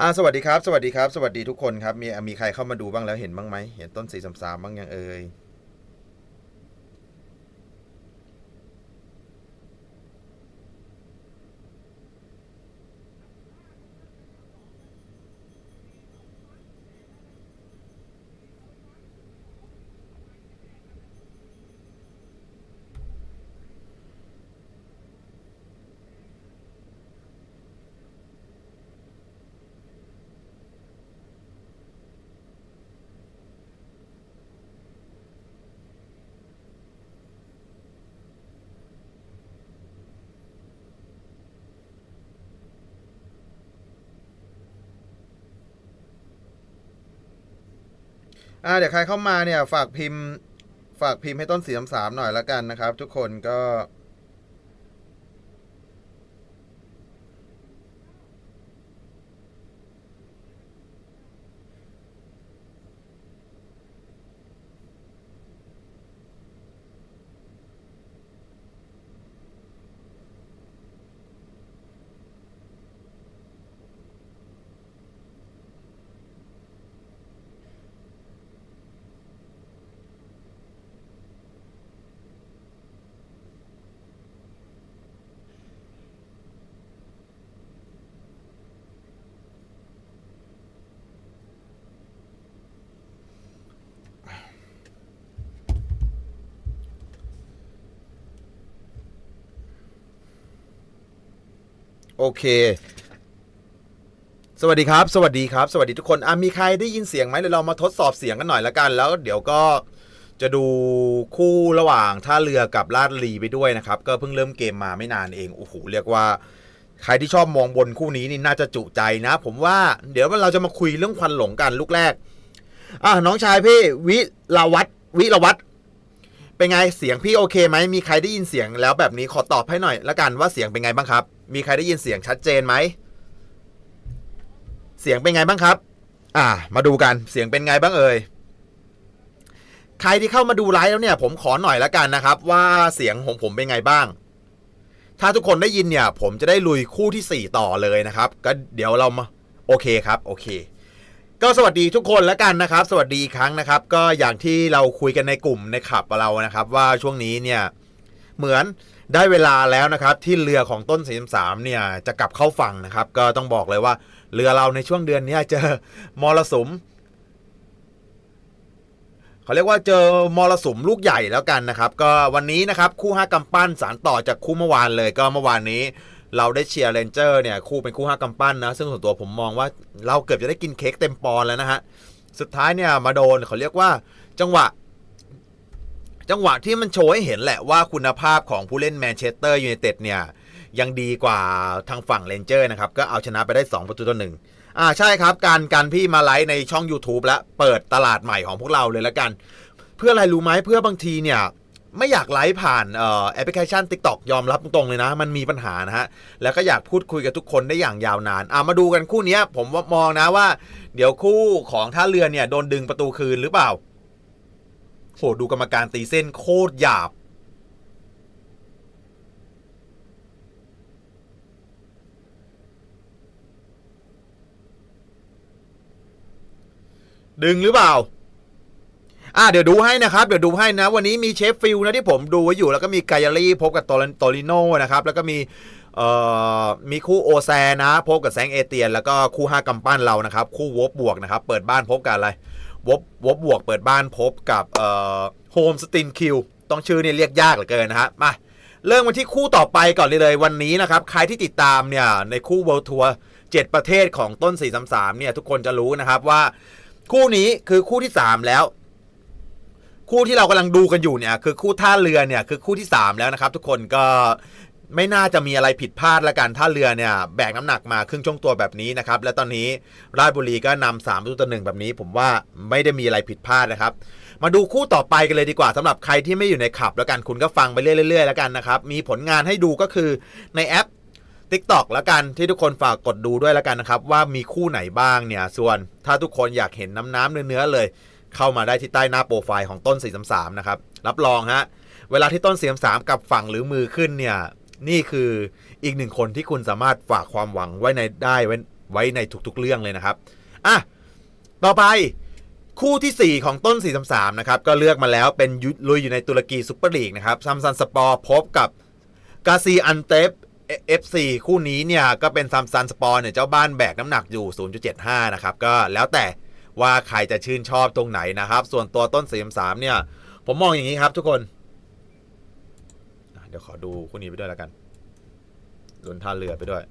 อ่าสวัสดีครับ สวัสดีครับ สวัสดีทุกคนครับ มีมีใครเข้ามาดูบ้างแล้วเห็นบ้างไหม เห็นต้นสีสามสามบ้างยังเอ่ย อ่าเดี๋ยวใครเข้ามาเนี่ยฝากพิมพ์ ฝากพิมพ์ให้ต้นสีสามสามหน่อยละกันนะครับ ทุกคนก็ โอเค สวัสดีครับ สวัสดีครับ สวัสดีทุกคนอะมีใครได้ยินเสียงไหมเดี๋ยวเรามาทดสอบเสียงกันหน่อยละกัน แล้ว เดี๋ยวก็จะดูคู่ระหว่างท่าเรือกับลาดลีไปด้วยนะครับ ก็เพิ่งเริ่มเกมมาไม่นานเองโอ้โหเรียกว่า ใครที่ชอบมองบนคู่นี้นี่น่าจะจุใจนะ ผมว่าเดี๋ยวเราจะมาคุยเรื่องควันหลงกันลูกแรกอะน้องชายพี่วิลาวัตวิลาวัต เป็นไงเสียงพี่โอเคไหมมีใครได้ยินเสียงแล้วแบบนี้ขอตอบให้หน่อยละกันว่าเสียงเป็นไงบ้างครับ มีใครได้ยินเสียงชัดเจนไหมเสียงเป็นไงบ้างครับ อ่า มาดูกันเสียงเป็นไงบ้างเอ่ยใครที่เข้ามาดูไลฟ์แล้วเนี่ย ผมขอหน่อยละกันนะครับ ว่าเสียงของผมเป็นไงบ้าง ถ้าทุกคนได้ยินเนี่ย ผมจะได้ลุยคู่ที่ 4 ต่อเลยนะครับ ก็เดี๋ยวเรามาโอเคครับ โอเค ก็สวัสดีทุกคนแล้วกันนะครับ สวัสดีอีกครั้งนะครับ ก็อย่างที่เราคุยกันในกลุ่มในขับเรานะครับ ว่าช่วงนี้เนี่ยเหมือนได้เวลาแล้วนะครับ ที่เรือของต้นสีสามเนี่ยจะกลับเข้าฝั่งนะครับ ก็ต้องบอกเลยว่า เรือเราในช่วงเดือนนี้เจอมรสุมเขาเรียกว่าเจอมรสุมลูกใหญ่แล้วกันนะครับ ก็วันนี้นะครับคู่ห้ากำปั้นสารต่อจากคู่เมื่อวานเลย ก็เมื่อวานนี้ เราได้เชียร์เรนเจอร์เนี่ยคู่เป็นคู่ห้ากำปั้นนะ ซึ่งส่วนตัวผมมองว่าเราเกือบจะได้กินเค้กเต็มปอนแล้วนะฮะ สุดท้ายเนี่ยมาโดนเขาเรียกว่าจังหวะ จังหวะที่มันโชว์ให้เห็นแหละว่าคุณภาพของผู้เล่นแมนเชสเตอร์ยูไนเต็ดเนี่ยยังดีกว่าทางฝั่งเรนเจอร์นะครับ ก็เอาชนะไปได้ 2 ประตูต่อหนึ่งอ่าใช่ครับ การการพี่มาไลฟ์ในช่อง YouTube แล้วเปิดตลาดใหม่ของพวกเราเลยแล้วกัน เพื่ออะไรรู้ไหมเพื่อบางทีเนี่ย ไม่อยากไลฟ์ผ่านแอปพลิเคชัน TikTok ยอมรับตรงๆเลยนะ มันมีปัญหานะฮะ แล้วก็อยากพูดคุยกับทุกคนได้อย่างยาวนานอ่ามาดูกันคู่นี้ผมมองนะว่า เดี๋ยวคู่ของท่าเรือเนี่ยโดนดึงประตูคืนหรือเปล่าโหดูกรรมการตีเส้นโคตรหยาบดึงหรือเปล่า อ่าเดี๋ยวดูให้นะครับ เดี๋ยวดูให้นะ วันนี้มีเชฟฟิลนะที่ผมดูไว้อยู่ แล้วก็มีไกอารี่พบกับโตโตลิโนนะครับ แล้วก็มีเอ่อมีคู่โอแซนะพบกับแซงเอเตียน แล้วก็คู่ห้ากำปั้นเรานะครับ คู่วบบวกนะครับ เปิดบ้านพบกับอะไรวบวบบวก เปิดบ้านพบกับเอ่อโฮมสตินคิวต้องชื่อเนี่ยเรียกยากเหลือเกินนะฮะมาเริ่มกันที่คู่ต่อไปก่อนเลยเลยวันนี้นะครับ ใครที่ติดตามเนี่ยในคู่เวิลด์ทัวร์7ประเทศของต้น 433เนี่ยทุกคนจะรู้นะครับว่า คู่นี้คือคู่ที่ 3 แล้ว คู่ที่เรากำลังดูกันอยู่เนี่ยคือคู่ท่าเรือเนี่ยคือคู่ที่ 3 แล้วนะครับ ทุกคนก็ไม่น่าจะมีอะไรผิดพลาดละกันท่าเรือเนี่ยแบกน้ำหนักมาครึ่งช่วงตัวแบบนี้นะครับ และตอนนี้ราชบุรีก็นำสามประตูต่อหนึ่งแบบนี้ ผมว่าไม่ได้มีอะไรผิดพลาดนะครับ มาดูคู่ต่อไปกันเลยดีกว่าสำหรับใครที่ไม่อยู่ในขับแล้วกันคุณก็ฟังไปเรื่อยๆแล้วกันนะครับมีผลงานให้ดูก็คือในแอป TikTok แล้วกันที่ทุกคนฝากกดดูด้วยแล้วกันนะครับว่ามีคู่ไหนบ้างเนี่ยส่วนถ้าทุกคนอยากเห็นน้ำน้ำเนื้อๆเลย เข้ามาได้ที่ใต้หน้าโปรไฟล์ของต้น 433 นะครับ รับรองฮะ เวลาที่ต้น 433 กับฝั่งหรือมือขึ้นเนี่ย นี่คืออีกหนึ่งคนที่คุณสามารถฝากความหวังไว้ในได้ไว้ไว้ในทุกๆเรื่องเลยนะครับ อะ ต่อไปคู่ทีสี่4 ของต้น 433 นะครับ ก็เลือกมาแล้วเป็นยุลุยอยู่ในตุรกีซุปเปอร์ลีกนะครับซัมซันสปอร์พบกับกาซีอันเตฟ FC คู่นี้เนี่ย ก็เป็นซัมซันสปอร์เนี่ย เจ้าบ้านแบกน้ำหนักอยู่ 0.75 นะครับ ก็แล้วแต่ ว่าใครจะชื่นชอบตรงไหนนะครับ ส่วนตัวต้น433เนี่ย ผมมองอย่างนี้ครับทุกคน เดี๋ยวขอดูคู่นี้ไปด้วยแล้วกันลุนท่าเรือไปด้วย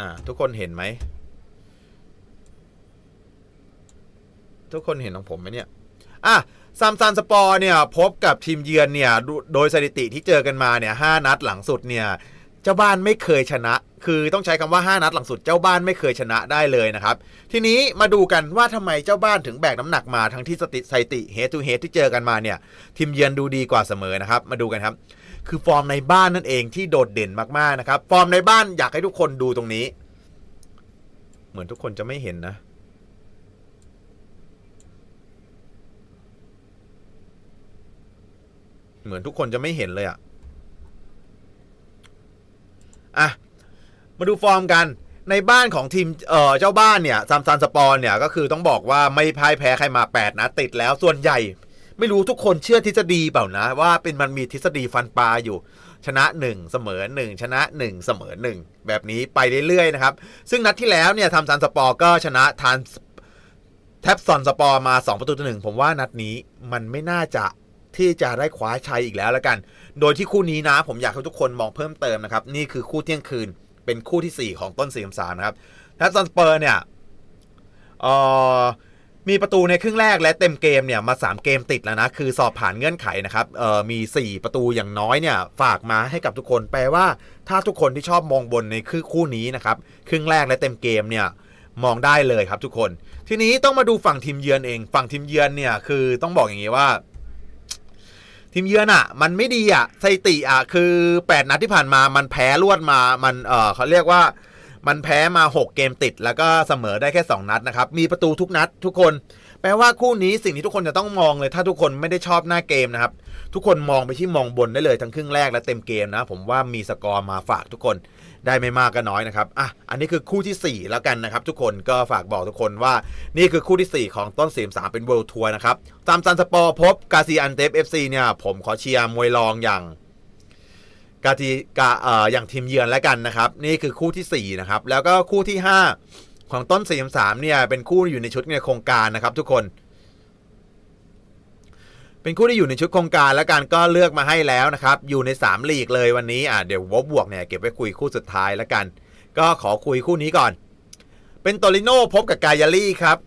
อ่า ทุกคนเห็นไหม ทุกคนเห็นของผมไหมเนี่ย อะซัมซันสปอร์เนี่ย พบกับทีมเยือนเนี่ย โดยสถิติที่เจอกันมาเนี่ยห้านัดหลังสุดเนี่ย เจ้าบ้านไม่เคยชนะ คือต้องใช้คำว่า 5 นัดหลังสุดเจ้าบ้านไม่เคยชนะได้เลยนะครับ ทีนี้มาดูกันว่าทำไมเจ้าบ้านถึงแบกน้ำหนักมาทั้งที่สติสติเฮดทูเฮดที่เจอกันมาเนี่ยทีมเยือนดูดีกว่าเสมอนะครับ มาดูกันครับ คือฟอร์มในบ้านนั่นเองที่โดดเด่นมากๆนะครับ ฟอร์มในบ้านอยากให้ทุกคนดูตรงนี้ เหมือนทุกคนจะไม่เห็นนะเหมือนทุกคนจะไม่เห็นเลยอะ อะมาดูฟอร์มกันในบ้านของทีมเอ่อเจ้าบ้านเนี่ยซัมซันสปอร์เนี่ยก็คือต้องบอกว่าไม่พ่ายแพ้ใครมา 8 นะติดแล้วส่วนใหญ่ ไม่รู้ทุกคนเชื่อทฤษฎีเปล่านะ ว่าเป็นมันมีทฤษฎีฟันปลาอยู่ ชนะ 1 เสมอ 1 ชนะ 1 เสมอ 1 แบบนี้ไปเรื่อยๆนะครับ ซึ่งนัดที่แล้วเนี่ยทำซันสปอร์ก็ชนะทานแท็บซอนสปอร์มา 2 ประตูต่อหนึ่งผมว่านัดนี้มันไม่น่าจะ ที่จะได้คว้าชัยอีกแล้วละกัน โดยที่คู่นี้นะ ผมอยากให้ทุกคนมองเพิ่มเติมนะครับ นี่คือคู่เที่ยงคืน เป็นคู่ที่ 4 ของต้นสีสามนะครับท็บซอนสเปอร์เนี่ยมีประตูในครึ่งแรกและเต็มเกมเนี่ยมา 3 เกมติดแล้วนะ คือสอบผ่านเงื่อนไขนะครับมี 4 ประตูอย่างน้อยเนี่ยฝากมาให้กับทุกคน แปลว่า ถ้าทุกคนที่ชอบมองบนในคือคู่นี้นะครับ ครึ่งแรกและเต็มเกมเนี่ยมองได้เลยครับทุกคน ทีนี้ต้องมาดูฝั่งทีมเยือนเอง ฝั่งทีมเยือนเนี่ยคือต้องบอกอย่างนี้ว่า ทีมเยือนอะ มันไม่ดีอะสถิติอะคือ 8 นัดที่ผ่านมามันแพ้รวดมามันเออเขาเรียกว่ามันแพ้มา 6 เกมติด แล้วก็เสมอได้แค่ 2 นัดนะครับ มีประตูทุกนัดทุกคน แปลว่าคู่นี้สิ่งที่ทุกคนจะต้องมองเลย ถ้าทุกคนไม่ได้ชอบหน้าเกมนะครับ ทุกคนมองไปที่มองบนได้เลยทั้งครึ่งแรกและเต็มเกมนะ ผมว่ามีสกอร์มาฝากทุกคนได้ไม่มากก็น้อยนะครับ อะ อันนี้คือคู่ทีสี่4 แล้วกันนะครับ ทุกคนก็ฝากบอกทุกคนว่านี่คือคู่ทีสี่ 4 ของต้นสีมสามเป็นเวิลด์ทัวร์นะครับตามซันสปอร์พบกาซีอันเตฟเอฟซีเนี่ยผมขอเชียร์มวยรองอย่างกาทีกาเอ่ออย่างทีมเยือนแล้วกันนะครับ นี่คือคู่ที่ 4 นะครับ แล้วก็คู่ที่ 5 ของต้นสี่สามเนี่ยเป็นคู่อยู่ในชุดในโครงการนะครับ ทุกคน เป็นคู่ที่อยู่ในชุดโครงการแล้วกันก็เลือกมาให้แล้วนะครับ อยู่ใน3ลีกเลยวันนี้อะเดี๋ยววบบวกเนี่ยเก็บไว้คุยคู่สุดท้ายแล้วกัน ก็ขอคุยคู่นี้ก่อน เป็นโตริโน่พบกับกายาลี่ครับ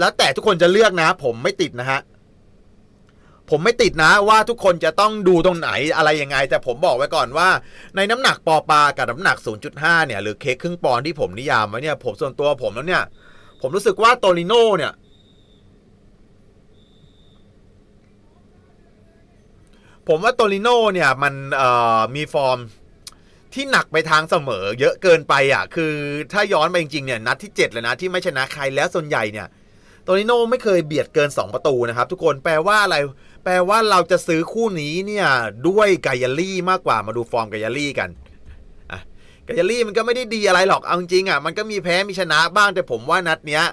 แล้วแต่ทุกคนจะเลือกนะ ผมไม่ติดนะฮะ ผมไม่ติดนะว่าทุกคนจะต้องดูตรงไหนอะไรยังไง แต่ผมบอกไว้ก่อนว่า ในน้ำหนักปอปลากับน้ำหนัก 0.5 เนี่ย หรือเค้กครึ่งปอนที่ผมนิยามไว้เนี่ย ผมส่วนตัวผมแล้วเนี่ย ผมรู้สึกว่าโตริโน่เนี่ย ผมว่าโตริโน่เนี่ยมันมีฟอร์มที่หนักไปทางเสมอ เยอะเกินไปอะ คือถ้าย้อนไปจริงๆเนี่ยนัดที่ 7 เลยนะ ที่ไม่ชนะใครแล้วส่วนใหญ่เนี่ยโตริโน่ไม่เคยเบียดเกิน 2 ประตูนะครับ ทุกคนแปลว่าอะไร แปลว่าเราจะซื้อคู่นี้เนี่ยด้วยกายาลี่มากกว่ามาดูฟอร์มกายาลี่กันอะกายาลี่มันก็ไม่ได้ดีอะไรหรอกเอาจริงอะมันก็มีแพ้มีชนะบ้างแต่ผมว่านัดเนี้ย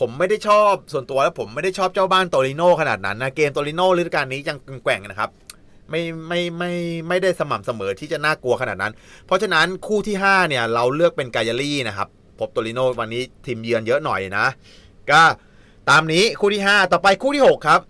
ผมไม่ได้ชอบส่วนตัวแล้วผมไม่ได้ชอบเจ้าบ้านโตริโน่ขนาดนั้นนะเกมโตริโน่ฤดูกาลนี้ยังแกว่งนะครับไม่ไม่ไม่ไม่ได้สม่ำเสมอที่จะน่ากลัวขนาดนั้น เพราะฉะนั้นคู่ที่ 5 เนี่ย เราเลือกเป็นกายาลี่นะครับพบโตริโนวันนี้ทีมเยือนเยอะหน่อยนะ ก็ตามนี้คู่ที่ 5 ต่อไปคู่ที่ 6 ครับ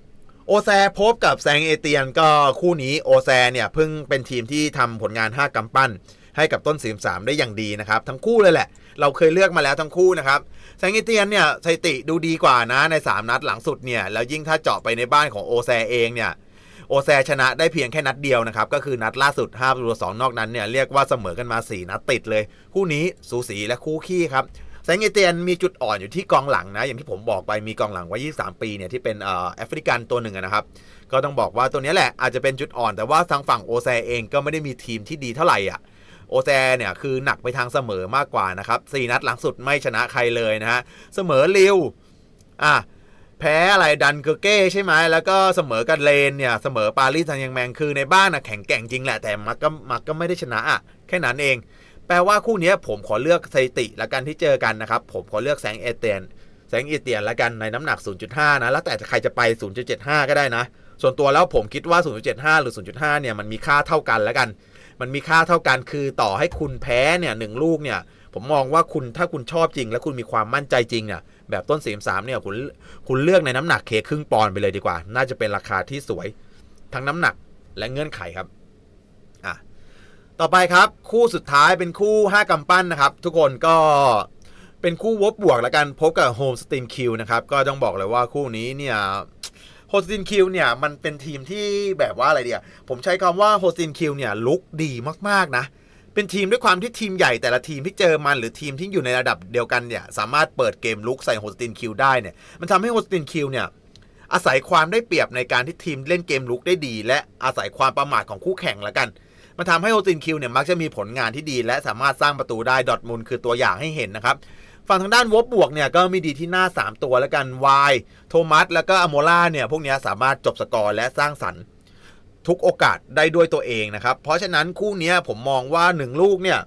โอแซพบกับแซงเอเตียนก็คู่นี้โอแซเนี่ยเพิ่งเป็นทีมที่ทำผลงาน 5กำปั้น ให้กับต้นสีสามได้อย่างดีนะครับ ทั้งคู่เลยแหละ เราเคยเลือกมาแล้วทั้งคู่นะครับแซงเอเตียนเนี่ยสถิติดูดีกว่านะใน 3 นัดหลังสุดเนี่ยแล้วยิ่งถ้าเจาะไปในบ้านของโอแซเองเนี่ยโอแซชนะได้เพียงแค่นัดเดียวนะครับ ก็คือนัดล่าสุด5ประตูต่อ2นอกนั้นเนี่ยเรียกว่าเสมอกันมา 4 นัดติดเลย คู่นี้สูสีและคู่ขี้ครับ ซงเอเตียนมีจุดอ่อนอยู่ที่กองหลังนะ อย่างที่ผมบอกไปมีกองหลังไว้23 ปีเนี่ยที่เป็นแอฟริกันตัวหนึ่งนะครับ ก็ต้องบอกว่าตัวนี้แหละอาจจะเป็นจุดอ่อน แต่ว่าทางฝั่งโอแซเองก็ไม่ได้มีทีมที่ดีเท่าไหร่อะโอแซเนี่ยคือหนักไปทางเสมอมากกว่านะครับสี่นัดหลังสุดไม่ชนะใครเลยนะฮะเสมอลิวอะแพ้อะไรดันเกอร์เก้ใช่ไหมแล้วก็เสมอกันเลนเนี่ยเสมอปารีสแซงต์แยงแมงคือในบ้านอะแข็งแกร่งจริงแหละแต่มักก็มักก็ไม่ได้ชนะอะแค่นั้นเอง แปลว่าคู่นี้ผมขอเลือกสถิติและกันที่เจอกันนะครับ ผมขอเลือกแสงเอเตียนแสงเอเตียนละกันในน้ำหนัก 0.5 นะ แล้วแต่ใครจะไป 0.75 ก็ได้นะ ส่วนตัวแล้วผมคิดว่า 0.75 หรือ 0.5 เนี่ยมันมีค่าเท่ากันแล้วกัน มันมีค่าเท่ากันคือต่อให้คุณแพ้เนี่ยหนึ่งลูกเนี่ยผมมองว่าคุณถ้าคุณชอบจริง และคุณมีความมั่นใจจริงเนี่ยแบบต้นสีสามเนี่ยคุณคุณเลือกในน้ำหนักเคครึ่งปอนด์ไปเลยดีกว่า น่าจะเป็นราคาที่สวย ทั้งน้ำหนักและเงื่อนไขครับ ต่อไปครับคู่สุดท้ายเป็นคู่ 5กำปั้นนะครับ ทุกคนก็เป็นคู่วบบวกแล้วกันพบกับโฮมสตีมคิวนะครับก็ต้องบอกเลยว่าคู่นี้เนี่ยโฮสตินคิวเนี่ยมันเป็นทีมที่แบบว่าอะไรเดียผมใช้คำว่าโฮสตินคิวเนี่ยลุกดีมากๆนะเป็นทีมด้วยความที่ทีมใหญ่แต่ละทีมที่เจอมันหรือทีมที่อยู่ในระดับเดียวกันเนี่ยสามารถเปิดเกมลุกใส่โฮสตินคิวได้เนี่ยมันทำให้โฮสตินคิวเนี่ยอาศัยความได้เปรียบในการที่ทีมเล่นเกมลุกได้ดี และอาศัยความประมาทของคู่แข่งละกัน มันทำให้โฮสตินคิวเนี่ยมักจะมีผลงานที่ดี และสามารถสร้างประตูได้ดอทมุนคือตัวอย่างให้เห็นนะครับฝั่งทางด้านวบบวกเนี่ยก็มีดีที่หน้า 3 ตัวแล้วกันวายโทมัสแล้วก็อโมล่าเนี่ยพวกนี้สามารถจบสกอร์และสร้างสรรค์ทุกโอกาสได้ด้วยตัวเองนะครับ เพราะฉะนั้นคู่นี้ผมมองว่า 1 ลูกเนี่ย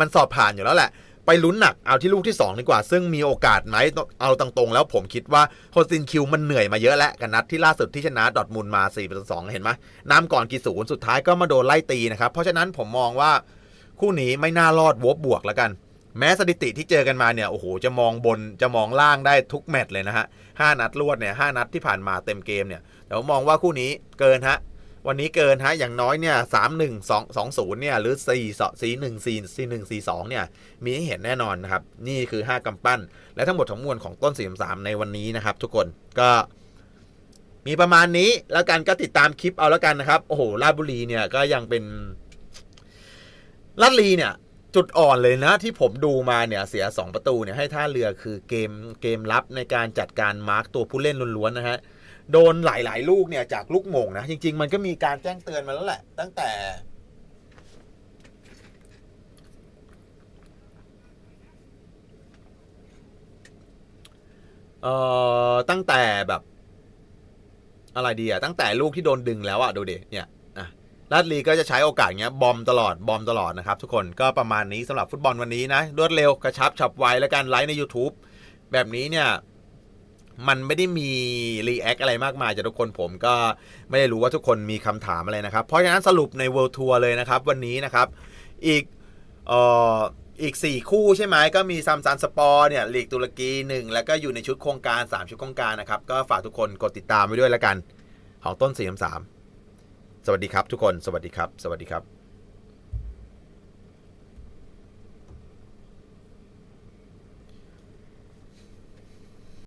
มันสอบผ่านอยู่แล้วแหละ ไปลุ้นหนักเอาที่ลูกที่ 2 ดีกว่า ซึ่งมีโอกาสไหมเอาตรงๆ แล้วผมคิดว่าโฮสตินคิวมันเหนื่อยมาเยอะแล้วกันนัดที่ล่าสุดที่ชนะดอทมุนด์มา4เป็น2เห็นไหมน้ำก่อนกี่ศูนย์สุดท้ายก็มาโดนไล่ตีนะครับ เพราะฉะนั้นผมมองว่าคู่นี้ไม่น่ารอดวบบวกแล้วกัน แม้สถิติที่เจอกันมาเนี่ยโอ้โหจะมองบนจะมองล่างได้ทุกแมตช์เลยนะฮะห้านัดรวดเนี่ยห้านัดที่ผ่านมาเต็มเกมเนี่ยแต่ผมมองว่าคู่นี้เกินฮะ วันนี้เกินฮะอย่างน้อยเนี่ยสามหนึ่งสองสองศูนย์เนี่ยหรือสี่สี่หนึ่งสี่สี่หนึ่งสี่สองเนี่ยมีให้เห็นแน่นอนนะครับ นี่คือห้ากำปั้น และทั้งหมดทั้งมวลของต้นสี่สามในวันนี้นะครับ ทุกคนก็มีประมาณนี้แล้วกันก็ติดตามคลิปเอาแล้วกันนะครับ โอ้โหราชบุรีเนี่ยก็ยังเป็นลาดลีเนี่ยจุดอ่อนเลยนะที่ผมดูมาเนี่ยเสีย 2 ประตูเนี่ยให้ท่าเรือคือเกมเกมรับในการจัดการมาร์กตัวผู้เล่นล้วนๆนะฮะ โดนหลาย ๆ ลูกเนี่ยจากลูกโมงนะจริง ๆ มันก็มีการแจ้งเตือนมาแล้วแหละ ตั้งแต่ เอ่อ ตั้งแต่แบบ อะไรดีอะตั้งแต่ลูกที่โดนดึงแล้วอะดูดิเนี่ยอะลาดลีก็จะใช้โอกาสเงี้ยบอมตลอดบอมตลอดนะครับ ทุกคนก็ประมาณนี้สำหรับฟุตบอลวันนี้นะ รวดเร็วกระชับฉับไวแล้วกันไลฟ์ใน YouTube แบบนี้เนี่ย มันไม่ได้มีรีแอคอะไรมากมายจากทุกคนผมก็ไม่ได้รู้ว่าทุกคนมีคำถามอะไรนะครับ เพราะฉะนั้นสรุปใน World Tour เลยนะครับ วันนี้นะครับ อีกเอ่ออีก 4 คู่ใช่ไหมก็มีซัมซันสปอร์เนี่ยลีกตุรกี 1 แล้วก็อยู่ในชุดโครงการ 3 ชุดโครงการนะครับ ก็ฝากทุกคนกดติดตามไว้ด้วยแล้วกัน ของต้น4 3 สวัสดีครับทุกคนสวัสดีครับ สวัสดีครับ